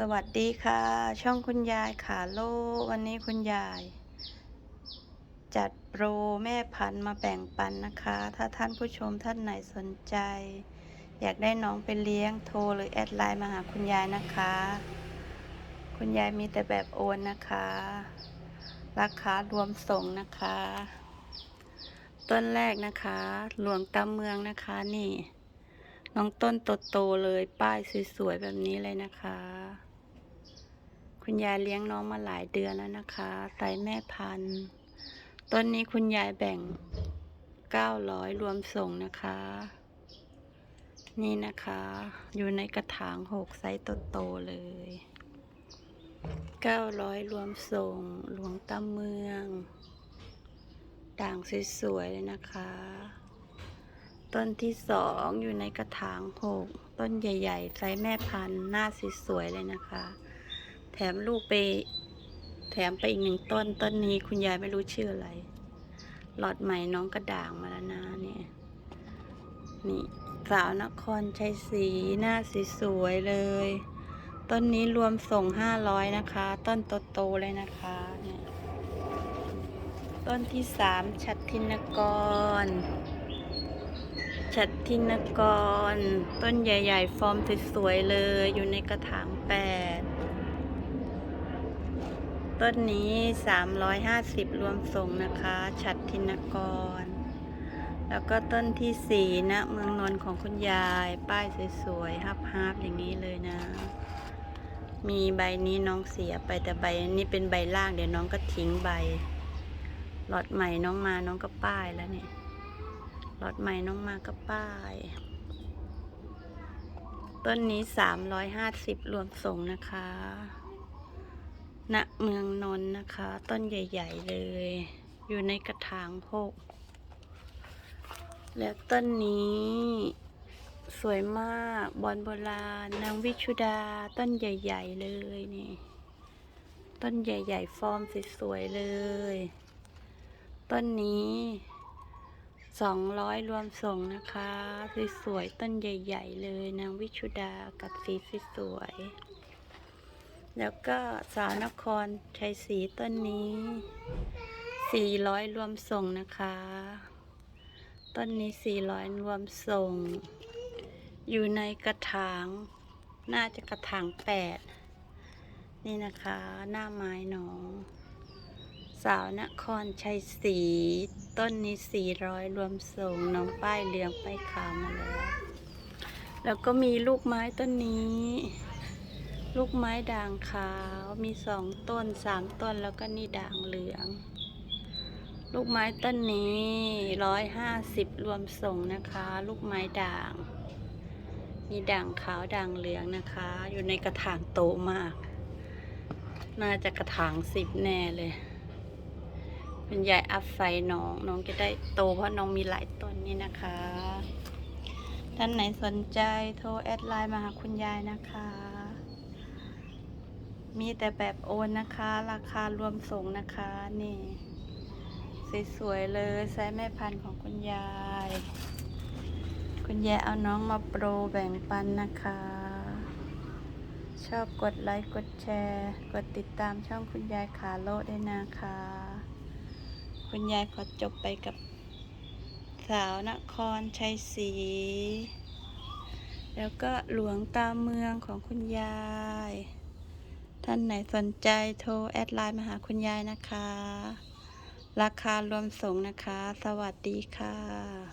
สวัสดีค่ะ ช่องคุณยายขาโล วันนี้คุณยาย จัดโปรแม่พันธุ์มาแบ่งปันนะคะ ถ้าท่านผู้ชมท่านไหนสนใจ อยากได้น้องไปเลี้ยงโทรหรือแอดไลน์มาหาคุณยายนะคะ คุณยายมีแต่แบบโอนนะคะ ราคารวมส่งนะคะ ต้นแรกนะคะ หลวงตาเมืองนะคะนี่น้องต้นโตๆเลยป้ายสวยๆแบบนี้เลยนะคะ คุณยายเลี้ยงน้องมาหลายเดือนแล้วนะคะไตแม่พันธุ์ต้นนี้คุณยายแบ่ง900รวมส่งนะคะ นี่นะคะ อยู่ในกระถาง6ไซส์โตๆเลย900รวมส่งหลวงตาเมือง ด่างสวยๆเลยนะคะต้นที่สองอยู่ในกระถางหกต้นใหญ่ ๆ ไซส์แม่พันธุ์หน้าสวยๆเลยนะคะ แถมลูกไป แถมไปอีกหนึ่งต้น ต้นนี้คุณยายไม่รู้ชื่ออะไร หลอดใหม่น้องกระด่างมาแล้วนะเนี่ย นี่สาวนครชัยศรีหน้าสวยเลย ต้นนี้รวมส่งห้าร้อยนะคะ ต้นโตๆเลยนะคะเนี่ยต้นที่สามชัดทินกร ชัดทินกร ต้นใหญ่ ๆ ฟอร์มสวยๆเลย อยู่ในกระถางแปด ต้นนี้ 350 รวมส่งนะคะชัดทินกร แล้วก็ต้นที่สี่นะเมืองนนท์ของคุณยาย ป้ายสวยๆฮับๆอย่างนี้เลยนะ มีใบนี้น้องเสียไปแต่ใบนี้เป็นใบล่างเดี๋ยวน้องก็ทิ้งใบหลอดใหม่น้องมาน้องก็ป้ายแล้วเนี่ยหลอดใหม่น้องมาก็ป้าย ต้นนี้สามร้อยห้าสิบรวมส่งนะคะ ณเมืองนนนะคะ ต้นใหญ่ ๆ เลย อยู่ในกระถางหกแล้วต้นนี้ สวยมากบอลโบราณนางวิชุดาต้นใหญ่ ๆ เลยนี่ ต้นใหญ่ ๆ ฟอร์มสวยๆเลย ต้นนี้สองร้อยรวมส่งนะคะสวยๆต้นใหญ่ ๆ เลยนางวิชุดากับสีสวยๆ แล้วก็สาวนครชัยศรีต้นนี้สี่ร้อยรวมส่งนะคะ ต้นนี้สี่ร้อยรวมส่ง อยู่ในกระถาง น่าจะกระถางแปดนี่นะคะ หน้าไม้หนอง สาวนครชัยศรีต้นนี้สี่ร้อยรวมส่ง น้องป้ายเหลืองป้ายขาวมาแล้ว แล้วก็มีลูกไม้ต้นนี้ ลูกไม้ด่างขาวมีสองต้นสามต้นแล้วก็นี่ด่างเหลือง ลูกไม้ต้นนี้ร้อยห้าสิบรวมส่งนะคะ ลูกไม้ด่าง มีด่างขาวด่างเหลืองนะคะ อยู่ในกระถางโตมาก น่าจะกระถางสิบแน่เลยคุณยายอัพไฟน้องน้องจะได้โตเพราะน้องมีหลายต้นนี่นะคะ ท่านไหนสนใจโทรแอดไลน์มาหาคุณยายนะคะ มีแต่แบบโอนนะคะ ราคารวมส่งนะคะ นี่สวยๆเลยไซส์แม่พันธุ์ของคุณยาย คุณยายเอาน้องมาโปรแบ่งปันนะคะ ชอบกดไลค์กดแชร์ กดติดตามช่องคุณยายขาโลดด้วยนะคะ คุณยายขอจบไปกับสาวนครชัยศรีแล้วก็หลวงตาเมืองของคุณยาย ท่านไหนสนใจโทรแอดไลน์มาหาคุณยายนะคะ ราคารวมส่งนะคะ สวัสดีค่ะ